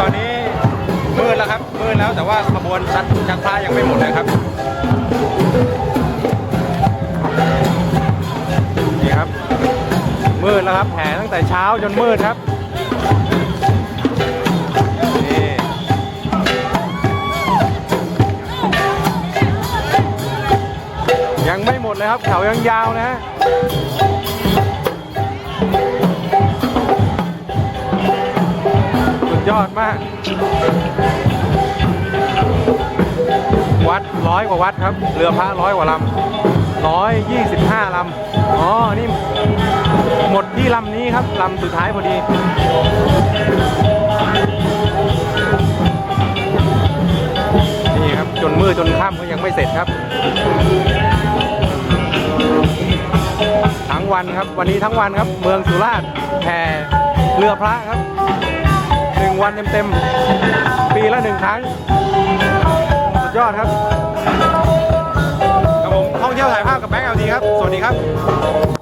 ตอนนี้มืดแล้วครับมืดแล้วแต่ว่าขบวนชักชักพระยังไม่หมดนะครับนี่ครับ มืดแล้วครับแห่ตั้งแต่เช้าจนมืดครับนี่ยังไม่หมดเลยครับเขายังยาวนะ ยอดมาก วัดร้อยกว่าวัดครับ เรือพระร้อยกว่าลำร้อยยี่สิบห้าลำอ๋อ นี่ หมดที่ลำนี้ครับลำสุดท้ายพอดีนี่ครับ จนมืดจนค่ำก็ยังไม่เสร็จครับ ทั้งวันครับ วันนี้ทั้งวันครับ เมืองสุราษฎร์แห่เรือพระครับ วันเต็มๆ ปีละหนึ่งครั้ง สุดยอดครับครับผมท่องเที่ยวถ่ายภาพกับแบงค์เอลดีครับ สวัสดีครับ